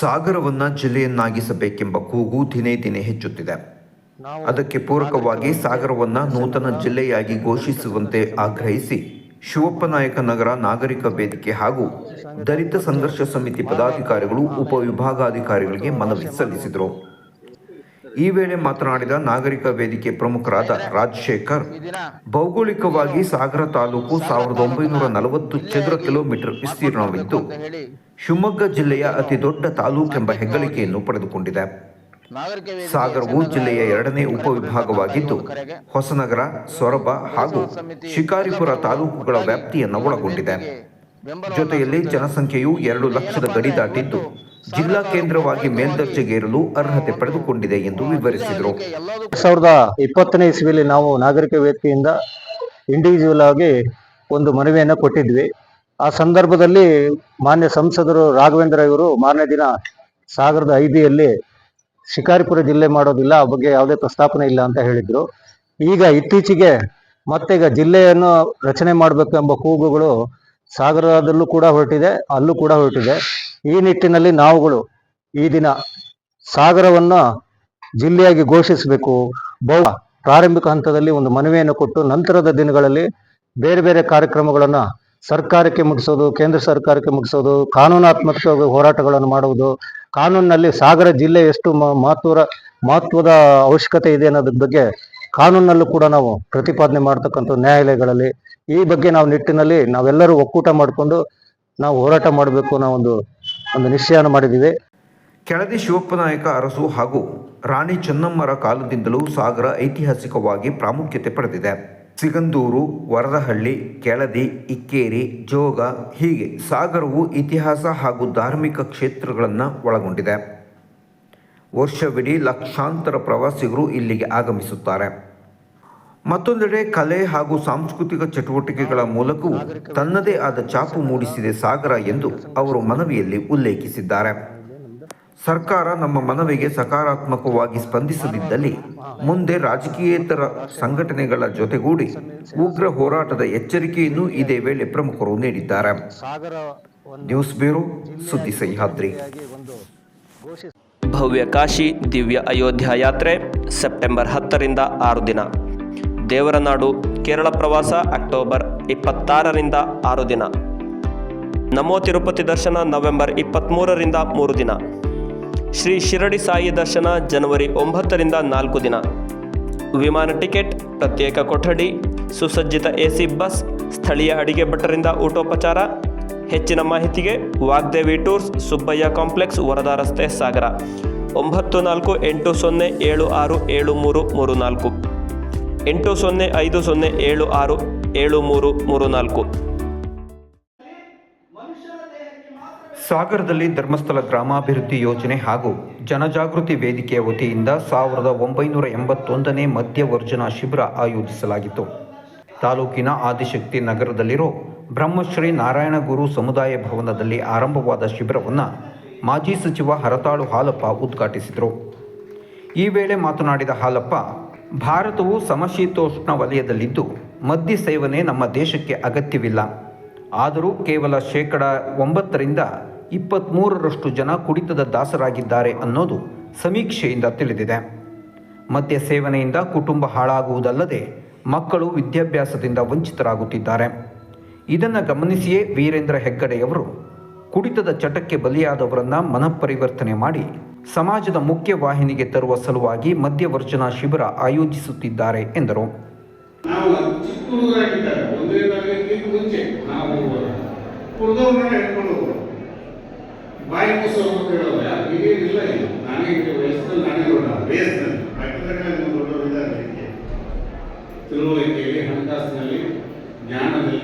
ಸಾಗರವನ್ನ ಜಿಲ್ಲೆಯನ್ನಾಗಿಸಬೇಕೆಂಬ ಕೂಗು ದಿನೇ ದಿನೇ ಹೆಚ್ಚುತ್ತಿದೆ. ಅದಕ್ಕೆ ಪೂರಕವಾಗಿ ಸಾಗರವನ್ನ ನೂತನ ಜಿಲ್ಲೆಯಾಗಿ ಘೋಷಿಸುವಂತೆ ಆಗ್ರಹಿಸಿ ಶಿವಪ್ಪನಾಯಕ ನಗರ ನಾಗರಿಕ ವೇದಿಕೆ ಹಾಗೂ ದಲಿತ ಸಂಘರ್ಷ ಸಮಿತಿ ಪದಾಧಿಕಾರಿಗಳು ಉಪವಿಭಾಗಾಧಿಕಾರಿಗಳಿಗೆ ಮನವಿ ಸಲ್ಲಿಸಿದರು. ಈ ವೇಳೆ ಮಾತನಾಡಿದ ನಾಗರಿಕ ವೇದಿಕೆ ಪ್ರಮುಖರಾದ ರಾಜಶೇಖರ್ ಭೌಗೋಳಿಕವಾಗಿ ಸಾಗರ ತಾಲೂಕು ಸಾವಿರದ ಒಂಬೈನೂರ ನಲವತ್ತು ಚದರ ಕಿಲೋಮೀಟರ್ ವಿಸ್ತೀರ್ಣವಿದ್ದು ಶಿವಮೊಗ್ಗ ಜಿಲ್ಲೆಯ ಅತಿ ದೊಡ್ಡ ತಾಲೂಕೆಂಬ ಹೆಗ್ಗಳಿಕೆಯನ್ನು ಪಡೆದುಕೊಂಡಿದೆ. ಸಾಗರವು ಜಿಲ್ಲೆಯ ಎರಡನೇ ಉಪವಿಭಾಗವಾಗಿದ್ದು ಹೊಸನಗರ ಸೊರಬ ಹಾಗೂ ಶಿಕಾರಿಪುರ ತಾಲೂಕುಗಳ ವ್ಯಾಪ್ತಿಯನ್ನು ಒಳಗೊಂಡಿದೆ ಜೊತೆಯಲ್ಲಿ ಜನಸಂಖ್ಯೆಯು ಎರಡು ಲಕ್ಷದ ಗಡಿ ದಾಟಿದ್ದು ಜಿಲ್ಲಾ ಕೇಂದ್ರವಾಗಿ ಮೇಲ್ದರ್ಜೆಗೇರಲು ಅರ್ಹತೆ ಪಡೆದುಕೊಂಡಿದೆ ಎಂದು ವಿವರಿಸಿದರು. ಸಾವಿರದ ಇಪ್ಪತ್ತನೇ ಇಸ್ವಿಯಲ್ಲಿ ನಾವು ನಾಗರಿಕ ವ್ಯಕ್ತಿಯಿಂದ ಇಂಡಿವಿಜುವಲ್ ಆಗಿ ಒಂದು ಮನವಿಯನ್ನು ಕೊಟ್ಟಿದ್ವಿ. ಆ ಸಂದರ್ಭದಲ್ಲಿ ಮಾನ್ಯ ಸಂಸದರು ರಾಘವೇಂದ್ರ ಇವರು ಮಾರನೇ ದಿನ ಸಾಗರದ ಐದಿಯಲ್ಲಿ ಶಿಕಾರಿಪುರ ಜಿಲ್ಲೆ ಮಾಡೋದಿಲ್ಲ, ಆ ಬಗ್ಗೆ ಯಾವುದೇ ಪ್ರಸ್ತಾಪನೆ ಇಲ್ಲ ಅಂತ ಹೇಳಿದ್ರು. ಈಗ ಇತ್ತೀಚೆಗೆ ಮತ್ತೆ ಈಗ ಜಿಲ್ಲೆಯನ್ನು ರಚನೆ ಮಾಡಬೇಕು ಎಂಬ ಕೂಗುಗಳು ಸಾಗರದಲ್ಲೂ ಕೂಡ ಹೊರಟಿದೆ, ಅಲ್ಲೂ ಕೂಡ ಹೊರಟಿದೆ. ಈ ನಿಟ್ಟಿನಲ್ಲಿ ನಾವುಗಳು ಈ ದಿನ ಸಾಗರವನ್ನ ಜಿಲ್ಲೆಯಾಗಿ ಘೋಷಿಸಬೇಕು. ಬಹು ಪ್ರಾರಂಭಿಕ ಹಂತದಲ್ಲಿ ಒಂದು ಮನವಿಯನ್ನು ಕೊಟ್ಟು ನಂತರದ ದಿನಗಳಲ್ಲಿ ಬೇರೆ ಬೇರೆ ಕಾರ್ಯಕ್ರಮಗಳನ್ನ ಸರ್ಕಾರಕ್ಕೆ ಮುಗಿಸೋದು ಕೇಂದ್ರ ಸರ್ಕಾರಕ್ಕೆ ಮುಗಿಸೋದು ಕಾನೂನಾತ್ಮಕ ಹೋರಾಟಗಳನ್ನು ಮಾಡುವುದು, ಕಾನೂನಿನಲ್ಲಿ ಸಾಗರ ಜಿಲ್ಲೆ ಎಷ್ಟು ಮ- ಮಹತ್ವದ ಮಹತ್ವದ ಅವಶ್ಯಕತೆ ಇದೆ ಅನ್ನೋದ್ರ ಬಗ್ಗೆ ಕಾನೂನಲ್ಲೂ ಕೂಡ ನಾವು ಪ್ರತಿಪಾದನೆ ಮಾಡ್ತಕ್ಕಂಥ ನ್ಯಾಯಾಲಯಗಳಲ್ಲಿ ಈ ಬಗ್ಗೆ ನಾವು ನಿಟ್ಟಿನಲ್ಲಿ ನಾವೆಲ್ಲರೂ ಒಕ್ಕೂಟ ಮಾಡಿಕೊಂಡು ನಾವು ಹೋರಾಟ ಮಾಡಬೇಕು ಅನ್ನೋ ಒಂದು ಒಂದು ನಿಶ್ಚಯವನ್ನು ಮಾಡಿದ್ದೀವಿ. ಕೆಳದಿ ಶಿವಪ್ಪನಾಯಕ ಅರಸು ಹಾಗೂ ರಾಣಿ ಚೆನ್ನಮ್ಮರ ಕಾಲದಿಂದಲೂ ಸಾಗರ ಐತಿಹಾಸಿಕವಾಗಿ ಪ್ರಾಮುಖ್ಯತೆ ಪಡೆದಿದೆ. ಸಿಗಂದೂರು, ವರದಹಳ್ಳಿ, ಕೆಳದಿ, ಇಕ್ಕೇರಿ, ಜೋಗ ಹೀಗೆ ಸಾಗರವು ಇತಿಹಾಸ ಹಾಗೂ ಧಾರ್ಮಿಕ ಕ್ಷೇತ್ರಗಳನ್ನು ಒಳಗೊಂಡಿದೆ. ವರ್ಷವಿಡೀ ಲಕ್ಷಾಂತರ ಪ್ರವಾಸಿಗರು ಇಲ್ಲಿಗೆ ಆಗಮಿಸುತ್ತಾರೆ. ಮತ್ತೊಂದೆಡೆ ಕಲೆ ಹಾಗೂ ಸಾಂಸ್ಕೃತಿಕ ಚಟುವಟಿಕೆಗಳ ಮೂಲಕವೂ ತನ್ನದೇ ಆದ ಚಾಪು ಮೂಡಿಸಿದೆ ಸಾಗರ ಎಂದು ಅವರು ಮನವಿಯಲ್ಲಿ ಉಲ್ಲೇಖಿಸಿದ್ದಾರೆ. ಸರ್ಕಾರ ನಮ್ಮ ಮನವಿಗೆ ಸಕಾರಾತ್ಮಕವಾಗಿ ಸ್ಪಂದಿಸದಿದ್ದಲ್ಲಿ ಮುಂದೆ ರಾಜಕೀಯೇತರ ಸಂಘಟನೆಗಳ ಜೊತೆಗೂಡಿ ಉಗ್ರ ಹೋರಾಟದ ಎಚ್ಚರಿಕೆಯನ್ನು ಇದೇ ವೇಳೆ ಪ್ರಮುಖರು ನೀಡಿದ್ದಾರೆ. ನ್ಯೂಸ್ ಬ್ಯೂರೋ ಸುದ್ದಿ ಸಹ್ಯಾದ್ರಿ. ಭವ್ಯ ಕಾಶಿ ದಿವ್ಯ ಅಯೋಧ್ಯ ಯಾತ್ರೆ ಸೆಪ್ಟೆಂಬರ್ ಹತ್ತರಿಂದ ಆರು ದಿನ. ದೇವರ ನಾಡು ಕೇರಳ ಪ್ರವಾಸ ಅಕ್ಟೋಬರ್ ಇಪ್ಪತ್ತಾರರಿಂದ ಆರು ದಿನ. ನಮೋ ತಿರುಪತಿ ದರ್ಶನ ನವೆಂಬರ್ ಇಪ್ಪತ್ತ್ಮೂರರಿಂದ ಮೂರು ದಿನ. ಶ್ರೀ ಶಿರಡಿ ಸಾಯಿ ದರ್ಶನ ಜನವರಿ ಒಂಬತ್ತರಿಂದ ನಾಲ್ಕು ದಿನ. ವಿಮಾನ ಟಿಕೆಟ್, ಪ್ರತ್ಯೇಕ ಕೊಠಡಿ, ಸುಸಜ್ಜಿತ ಎಸಿ ಬಸ್, ಸ್ಥಳೀಯ ಅಡಿಗೆ ಭಟ್ಟರಿಂದ ಊಟೋಪಚಾರ. ಹೆಚ್ಚಿನ ಮಾಹಿತಿಗೆ ವಾಗ್ದೇವಿ ಟೂರ್ಸ್, ಸುಬ್ಬಯ್ಯ ಕಾಂಪ್ಲೆಕ್ಸ್, ವರದಾ ರಸ್ತೆ, ಸಾಗರ. ಒಂಬತ್ತು ನಾಲ್ಕು ಎಂಟು ಸೊನ್ನೆ ಏಳು ಆರು ಏಳು ಮೂರು ಮೂರು ನಾಲ್ಕು. ಎಂಟು ಸೊನ್ನೆ ಐದು ಸೊನ್ನೆ ಏಳು ಆರು ಏಳು ಮೂರು ಮೂರು ನಾಲ್ಕು. ಸಾಗರದಲ್ಲಿ ಧರ್ಮಸ್ಥಳ ಗ್ರಾಮಾಭಿವೃದ್ಧಿ ಯೋಜನೆ ಹಾಗೂ ಜನಜಾಗೃತಿ ವೇದಿಕೆಯ ವತಿಯಿಂದ ಸಾವಿರದ ಒಂಬೈನೂರ ಎಂಬತ್ತೊಂದನೇ ಮಧ್ಯವರ್ಜನ ಶಿಬಿರ ಆಯೋಜಿಸಲಾಗಿತ್ತು. ತಾಲೂಕಿನ ಆದಿಶಕ್ತಿ ನಗರದಲ್ಲಿರೋ ಬ್ರಹ್ಮಶ್ರೀ ನಾರಾಯಣ ಗುರು ಸಮುದಾಯ ಭವನದಲ್ಲಿ ಆರಂಭವಾದ ಶಿಬಿರವನ್ನು ಮಾಜಿ ಸಚಿವ ಹರತಾಳು ಹಾಲಪ್ಪ ಉದ್ಘಾಟಿಸಿದರು. ಈ ವೇಳೆ ಮಾತನಾಡಿದ ಹಾಲಪ್ಪ ಭಾರತವು ಸಮಶೀತೋಷ್ಣ ವಲಯದಲ್ಲಿದ್ದು, ಮದ್ಯ ಸೇವನೆ ನಮ್ಮ ದೇಶಕ್ಕೆ ಅಗತ್ಯವಿಲ್ಲ. ಆದರೂ ಕೇವಲ ಶೇಕಡ ಒಂಬತ್ತರಿಂದ ಇಪ್ಪತ್ತ್ಮೂರರಷ್ಟು ಜನ ಕುಡಿತದ ದಾಸರಾಗಿದ್ದಾರೆ ಅನ್ನೋದು ಸಮೀಕ್ಷೆಯಿಂದ ತಿಳಿದಿದೆ. ಮದ್ಯ ಸೇವನೆಯಿಂದ ಕುಟುಂಬ ಹಾಳಾಗುವುದಲ್ಲದೆ ಮಕ್ಕಳು ವಿದ್ಯಾಭ್ಯಾಸದಿಂದ ವಂಚಿತರಾಗುತ್ತಿದ್ದಾರೆ. ಇದನ್ನು ಗಮನಿಸಿಯೇ ವೀರೇಂದ್ರ ಹೆಗ್ಗಡೆಯವರು ಕುಡಿತದ ಚಟಕ್ಕೆ ಬಲಿಯಾದವರನ್ನು ಮನಃಪರಿವರ್ತನೆ ಮಾಡಿ ಸಮಾಜದ ಮುಖ್ಯ ವಾಹಿನಿಗೆ ತರುವ ಸಲುವಾಗಿ ಮದ್ಯವರ್ಜನ ಶಿಬಿರ ಆಯೋಜಿಸುತ್ತಿದ್ದಾರೆ ಎಂದರು. ಹಣಕಾಸಿನಲ್ಲಿ ಜ್ಞಾನದಲ್ಲಿ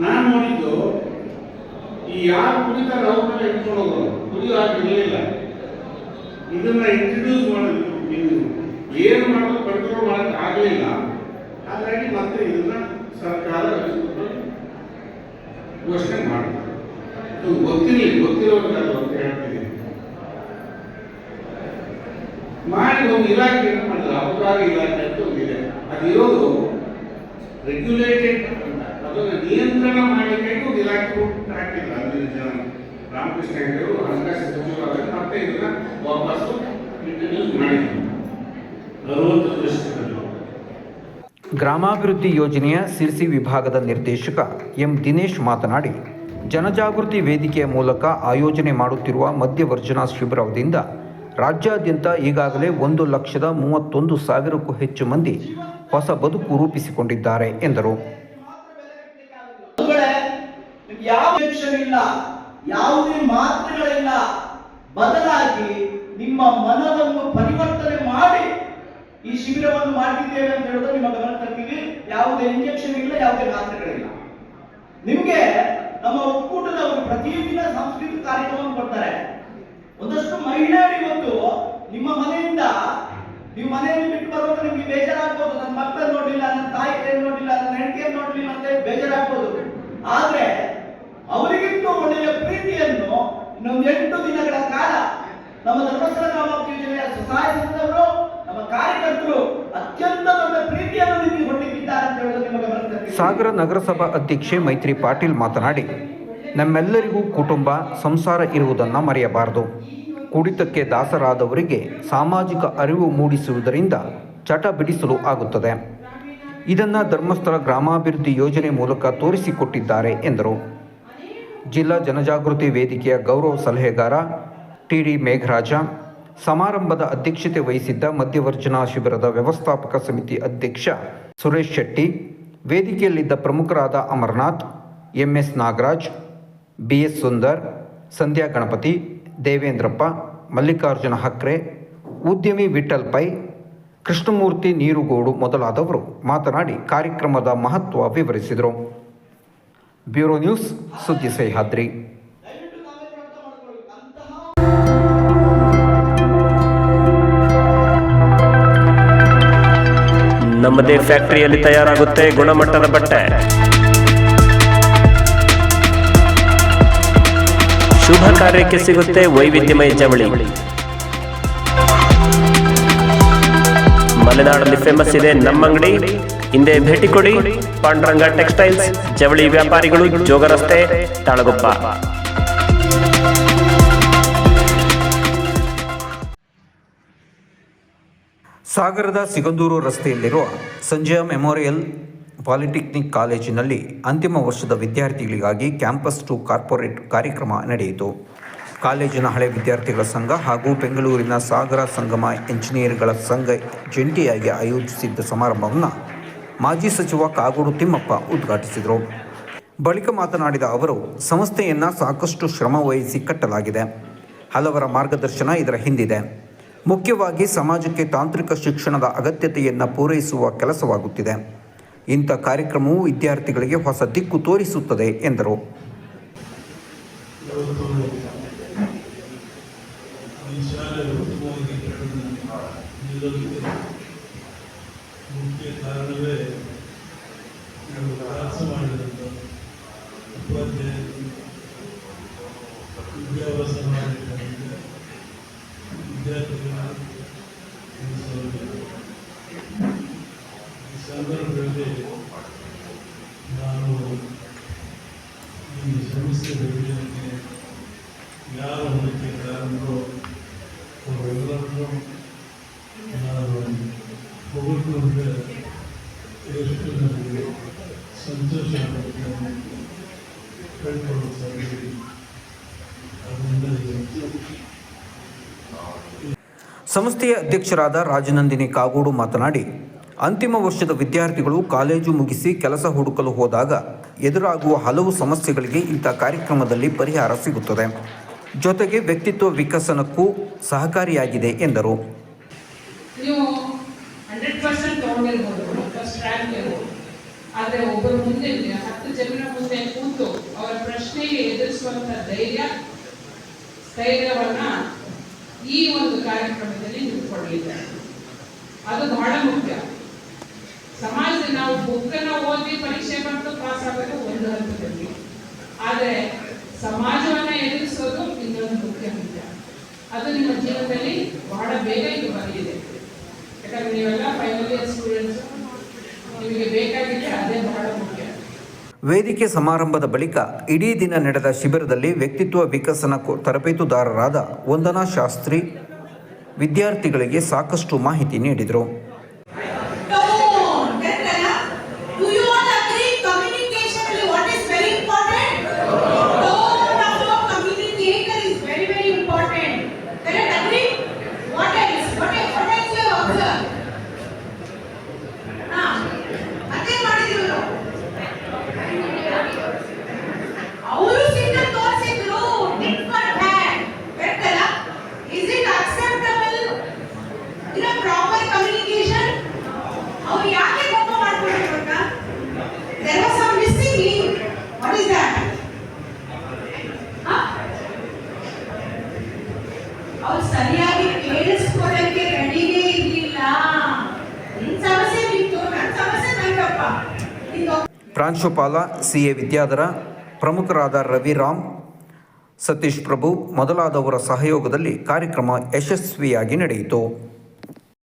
ನಾನು ನೋಡಿದ್ದು ಯಾರು ಕುಡಿತಾರೆ ಅವ್ರನ್ನ ಇಟ್ಕೊಳ್ಳೋದು ಕುಡಿಯೋಕೆ ಕುಡಿಯೋ ಆಗಿರಲಿಲ್ಲ ಇದನ್ನ ಇಂಟ್ರಡ್ಯೂಸ್ ಮಾಡೋದು ನೀವು ಏನು ಮಾಡೋದು ಕಂಟ್ರೋಲ್ ಮಾಡಕ್ ಆಗಲಿಲ್ಲ ಹಾಗಾಗಿ ಮತ್ತೆ ಇದನ್ನ ಸರ್ಕಾರ ಘೋಷಣೆ ಮಾಡ್ತಾರೆ. ಗೊತ್ತಿರಲಿ ಗೊತ್ತಿರೋದಲ್ಲ ಅಂತ ಹೇಳ್ತೀನಿ. ಮಾಡಿ ಒಂದು ಇಲಾಖೆ ಏನು ಮಾಡಿದ್ರೆ? ಅಪರಾಧ ಇಲಾಖೆ ಅಂತ ಒಂದಿದೆ. ಅದಿರೋದು ರೆಗ್ಯುಲೇಟೆಡ್ ಅಂತ. ಅದನ್ನು ನಿಯಂತ್ರಣ ಮಾಡಲಿಕ್ಕೆ ಒಂದು ಇಲಾಖೆ ಹುಟ್ಟು ಅಲ್ಲಿ ಹದಿನೈದು ಜನ ರಾಮಕೃಷ್ಣ ಹೆಗಡೆ ಅವರು ಹಣಕಾಸು ಸಚಿವರಾದಾಗ ಮತ್ತೆ ಇದನ್ನ ವಾಪಸ್ಸು ಇಂಟ್ರಡ್ಯೂಸ್ ಮಾಡಿದ್ರು. ಗ್ರಾಮಾಭಿವೃದ್ಧಿ ಯೋಜನೆಯ ಸಿರ್ಸಿ ವಿಭಾಗದ ನಿರ್ದೇಶಕ ಎಂ ದಿನೇಶ್ ಮಾತನಾಡಿ, ಜನಜಾಗೃತಿ ವೇದಿಕೆಯ ಮೂಲಕ ಆಯೋಜನೆ ಮಾಡುತ್ತಿರುವ ಮಧ್ಯವರ್ಜನ ಶಿಬಿರದಿಂದ ರಾಜ್ಯಾದ್ಯಂತ ಈಗಾಗಲೇ ಒಂದು ಲಕ್ಷದ ಮೂವತ್ತೊಂದು ಸಾವಿರಕ್ಕೂ ಹೆಚ್ಚು ಮಂದಿ ಹೊಸ ಬದುಕು ರೂಪಿಸಿಕೊಂಡಿದ್ದಾರೆ ಎಂದರು. ಯಾವ ಇಲ್ಲ ಯಾವುದೇ ಮಾತ್ರೆಗಳಿಲ್ಲ ಬದಲಾಗಿ ನಿಮ್ಮ ಮನವನ್ನು ಪರಿವರ್ತನೆ ಮಾಡಿ ಈ ಶಿಬಿರವನ್ನು ಮಾಡಿದ್ದೇವೆ ಅಂತ ಹೇಳಿದ್ರೆ ನಿಮ್ಮ ಗಮನ ತರ್ತೀವಿ ಯಾವುದೇ ಇಂಜೆಕ್ಷನ್ ಇಲ್ಲ, ಯಾವುದೇ ಮಾತ್ರೆಗಳಿಲ್ಲ. ನಿಮ್ಗೆ ನಮ್ಮ ಒಕ್ಕೂಟದವರು ಪ್ರತಿದಿನ ಸಾಂಸ್ಕೃತಿಕ ಕಾರ್ಯಕ್ರಮವನ್ನು ಕೊಡ್ತಾರೆ. ಒಂದಷ್ಟು ಮಹಿಳೆಯರು ಇವತ್ತು ನಿಮ್ಮ ಮನೆಯಿಂದ, ನೀವು ಮನೆಯಲ್ಲಿ ಬಿಟ್ಟು ಬರುವಾಗ ನಿಮ್ಗೆ ಬೇಜಾರಾಗ್ಬೋದು. ನನ್ನ ಮಕ್ಕಳನ್ನ ನೋಡ್ಲಿಲ್ಲ, ನನ್ನ ತಾಯಿ ನೋಡ್ಲಿಲ್ಲ, ನನ್ನ ಹೆಂಡತಿಯನ್ನು ನೋಡ್ಲಿಲ್ಲ ಅಂತ ಬೇಜಾರಾಗ್ಬೋದು. ಆದ್ರೆ ಅವರಿಗಿಂತ ಪ್ರೀತಿಯನ್ನು ಇನ್ನೊಂದು ಎಂಟು ದಿನಗಳ ಕಾಲ ನಮ್ಮ ಧರ್ಮಸ್ಥಳ ಗ್ರಾಮಾಭಿವೃದ್ಧಿ ಯೋಜನೆಯ ಸಹಾಯ ನಮ್ಮ ಕಾರ್ಯಕರ್ತರು ಅತ್ಯಂತ ದೊಡ್ಡ ಪ್ರೀತಿಯನ್ನು ನಿಮಗೆ ಕೊಟ್ಟಿದ್ದಾರೆ ಅಂತ ಹೇಳೋದು ನಿಮಗೆ ಬರುತ್ತೆ ಸಾಗರ ನಗರಸಭಾ ಅಧ್ಯಕ್ಷೆ ಮೈತ್ರಿ ಪಾಟೀಲ್ ಮಾತನಾಡಿ, ನಮ್ಮೆಲ್ಲರಿಗೂ ಕುಟುಂಬ, ಸಂಸಾರ ಇರುವುದನ್ನು ಮರೆಯಬಾರದು. ಕುಡಿತಕ್ಕೆ ದಾಸರಾದವರಿಗೆ ಸಾಮಾಜಿಕ ಅರಿವು ಮೂಡಿಸುವುದರಿಂದ ಚಟ ಬಿಡಿಸಲು ಆಗುತ್ತದೆ. ಇದನ್ನು ಧರ್ಮಸ್ಥಳ ಗ್ರಾಮಾಭಿವೃದ್ಧಿ ಯೋಜನೆ ಮೂಲಕ ತೋರಿಸಿಕೊಟ್ಟಿದ್ದಾರೆ, ಎಂದರು. ಜಿಲ್ಲಾ ಜನಜಾಗೃತಿ ವೇದಿಕೆಯ ಗೌರವ ಸಲಹೆಗಾರ ಟಿ ಡಿ ಮೇಘರಾಜ, ಸಮಾರಂಭದ ಅಧ್ಯಕ್ಷತೆ ವಹಿಸಿದ್ದ ಮಧ್ಯವರ್ಜನಾ ಶಿಬಿರದ ವ್ಯವಸ್ಥಾಪಕ ಸಮಿತಿ ಅಧ್ಯಕ್ಷ ಸುರೇಶ್ ಶೆಟ್ಟಿ, ವೇದಿಕೆಯಲ್ಲಿದ್ದ ಪ್ರಮುಖರಾದ ಅಮರನಾಥ್, ಎಂಎಸ್ ನಾಗರಾಜ್, ಬಿಎಸ್ ಸುಂದರ್, ಸಂಧ್ಯಾ ಗಣಪತಿ, ದೇವೇಂದ್ರಪ್ಪ, ಮಲ್ಲಿಕಾರ್ಜುನ ಹಕ್ರೆ, ಉದ್ಯಮಿ ವಿಠಲ್ ಪೈ, ಕೃಷ್ಣಮೂರ್ತಿ ನೀರುಗೋಡು ಮೊದಲಾದವರು ಮಾತನಾಡಿ ಕಾರ್ಯಕ್ರಮದ ಮಹತ್ವ ವಿವರಿಸಿದರು. ಬ್ಯೂರೋ ನ್ಯೂಸ್ ಸುದ್ದಿ ಸಹ್ಯಾದ್ರಿ. ನಮ್ಮದೇ ಫ್ಯಾಕ್ಟರಿಯಲ್ಲಿ ತಯಾರಾಗುತ್ತೆ ಗುಣಮಟ್ಟದ ಬಟ್ಟೆ. ಶುಭ ಕಾರ್ಯಕ್ಕೆ ಸಿಗುತ್ತೆ ವೈವಿಧ್ಯಮಯ ಜವಳಿ. ಮಲೆನಾಡಲ್ಲಿ ಫೇಮಸ್ ಇದೆ ನಮ್ಮ ಅಂಗಡಿ. ಹಿಂದೆ ಭೇಟಿ ಕೊಡಿ. ಪಾಂಡುರಂಗ ಟೆಕ್ಸ್ಟೈಲ್ಸ್, ಜವಳಿ ವ್ಯಾಪಾರಿಗಳು, ಜೋಗ ರಸ್ತೆ, ತಾಳಗೊಪ್ಪ. ಸಾಗರದ ಸಿಗಂದೂರು ರಸ್ತೆಯಲ್ಲಿರುವ ಸಂಜಯ ಮೆಮೋರಿಯಲ್ ಪಾಲಿಟೆಕ್ನಿಕ್ ಕಾಲೇಜಿನಲ್ಲಿ ಅಂತಿಮ ವರ್ಷದ ವಿದ್ಯಾರ್ಥಿಗಳಿಗಾಗಿ ಕ್ಯಾಂಪಸ್ ಟು ಕಾರ್ಪೊರೇಟ್ ಕಾರ್ಯಕ್ರಮ ನಡೆಯಿತು. ಕಾಲೇಜಿನ ಹಳೆ ವಿದ್ಯಾರ್ಥಿಗಳ ಸಂಘ ಹಾಗೂ ಬೆಂಗಳೂರಿನ ಸಾಗರ ಸಂಗಮ ಎಂಜಿನಿಯರ್ಗಳ ಸಂಘ ಜಂಟಿಯಾಗಿ ಆಯೋಜಿಸಿದ್ದ ಸಮಾರಂಭವನ್ನು ಮಾಜಿ ಸಚಿವ ಕಾಗೋಡು ತಿಮ್ಮಪ್ಪ ಉದ್ಘಾಟಿಸಿದರು. ಬಳಿಕ ಮಾತನಾಡಿದ ಅವರು, ಸಂಸ್ಥೆಯನ್ನು ಸಾಕಷ್ಟು ಶ್ರಮ ವಹಿಸಿ ಕಟ್ಟಲಾಗಿದೆ. ಹಲವರ ಮಾರ್ಗದರ್ಶನ ಇದರ ಹಿಂದಿದೆ. ಮುಖ್ಯವಾಗಿ ಸಮಾಜಕ್ಕೆ ತಾಂತ್ರಿಕ ಶಿಕ್ಷಣದ ಅಗತ್ಯತೆಯನ್ನು ಪೂರೈಸುವ ಕೆಲಸವಾಗುತ್ತಿದೆ. ಇಂಥ ಕಾರ್ಯಕ್ರಮವು ವಿದ್ಯಾರ್ಥಿಗಳಿಗೆ ಹೊಸ ದಿಕ್ಕು ತೋರಿಸುತ್ತದೆ ಎಂದರು. ಶಾಲೆ ಉತ್ತಮವಾಗಿ ಬೆಳೆದು ನಿಲ್ಲೋದಕ್ಕೆ ಮುಖ್ಯ ಕಾರಣವೇ ನಾವು ಕೆಲಸ ಮಾಡಿದಂಥ ಉಪಾಧ್ಯಾಯರು ವಿದ್ಯಾಭ್ಯಾಸ ಮಾಡಿದಂಥ ವಿದ್ಯಾರ್ಥಿಗಳ ಈ ಸೌಲಭ್ಯ. ಈ ಸಂದರ್ಭದಲ್ಲಿ ನಾನು ಈ ಸಮಸ್ಯೆ ಬಗೆಹರಿಕೆ ಯಾರು ಅದಕ್ಕೆ ಕಾರಣರು ಅವರೆಲ್ಲರನ್ನೂ ನಾನು ಹೊಗಳ್ಕೊಂಡ್ರೆ ಎಷ್ಟು ನನಗೆ ಸಂತೋಷ ಆಗುತ್ತೆ ಹೇಳ್ಕೊಳ್ಳೋ ಸಾಧ್ಯ ಅದರಿಂದ ಇವತ್ತು ಸಂಸ್ಥೆಯ ಅಧ್ಯಕ್ಷರಾದ ರಾಜನಂದಿನಿ ಕಾಗೋಡು ಮಾತನಾಡಿ, ಅಂತಿಮ ವರ್ಷದ ವಿದ್ಯಾರ್ಥಿಗಳು ಕಾಲೇಜು ಮುಗಿಸಿ ಕೆಲಸ ಹುಡುಕಲು ಹೋದಾಗ ಎದುರಾಗುವ ಹಲವು ಸಮಸ್ಯೆಗಳಿಗೆ ಇಂಥ ಕಾರ್ಯಕ್ರಮದಲ್ಲಿ ಪರಿಹಾರ ಸಿಗುತ್ತದೆ. ಜೊತೆಗೆ ವ್ಯಕ್ತಿತ್ವ ವಿಕಸನಕ್ಕೂ ಸಹಕಾರಿಯಾಗಿದೆ ಎಂದರು. ಆದರೆ ಒಬ್ಬರು ಮುಂದೆ ಹತ್ತು ಜನರ ಮುಂದೆ ಕೂತು ಅವರ ಪ್ರಶ್ನೆಗೆ ಎದುರಿಸುವಂತ ಧೈರ್ಯ, ಸ್ಥೈರ್ಯವನ್ನ ಈ ಒಂದು ಕಾರ್ಯಕ್ರಮದಲ್ಲಿ ನಿಂತ್ಕೊಂಡಿದ್ದಾರೆ ಅದು ಬಹಳ ಮುಖ್ಯ. ಸಮಾಜದಲ್ಲಿ ನಾವು ಬುಕ್ಕನ್ನು ಓದಿ ಪರೀಕ್ಷೆ ಬಂದು ಪಾಸ್ ಆಗಬೇಕು ಒಂದು ಹಂತದಲ್ಲಿ. ಆದರೆ ಸಮಾಜವನ್ನ ಎದುರಿಸೋದು ಇನ್ನೊಂದು ಮುಖ್ಯ ಅಂತ ಅದು ನಿಮ್ಮ ಜೀವನದಲ್ಲಿ ಬಹಳ ಬೇಗ ಇದು ವೇದಿಕೆ ಸಮಾರಂಭದ ಬಳಿಕ ಇಡೀ ದಿನ ನಡೆದ ಶಿಬಿರದಲ್ಲಿ ವ್ಯಕ್ತಿತ್ವ ವಿಕಸನ ತರಬೇತುದಾರರಾದ ವಂದನಾ ಶಾಸ್ತ್ರಿ ವಿದ್ಯಾರ್ಥಿಗಳಿಗೆ ಸಾಕಷ್ಟು ಮಾಹಿತಿ ನೀಡಿದರು. ಪ್ರಾಂಶುಪಾಲ ಸಿ ಎ ವಿದ್ಯಾಧರ ಪ್ರಮುಖರಾದ ರವಿರಾಮ್ ಸತೀಶ್ ಪ್ರಭು ಮೊದಲಾದವರ ಸಹಯೋಗದಲ್ಲಿ ಕಾರ್ಯಕ್ರಮ ಯಶಸ್ವಿಯಾಗಿ ನಡೆಯಿತು.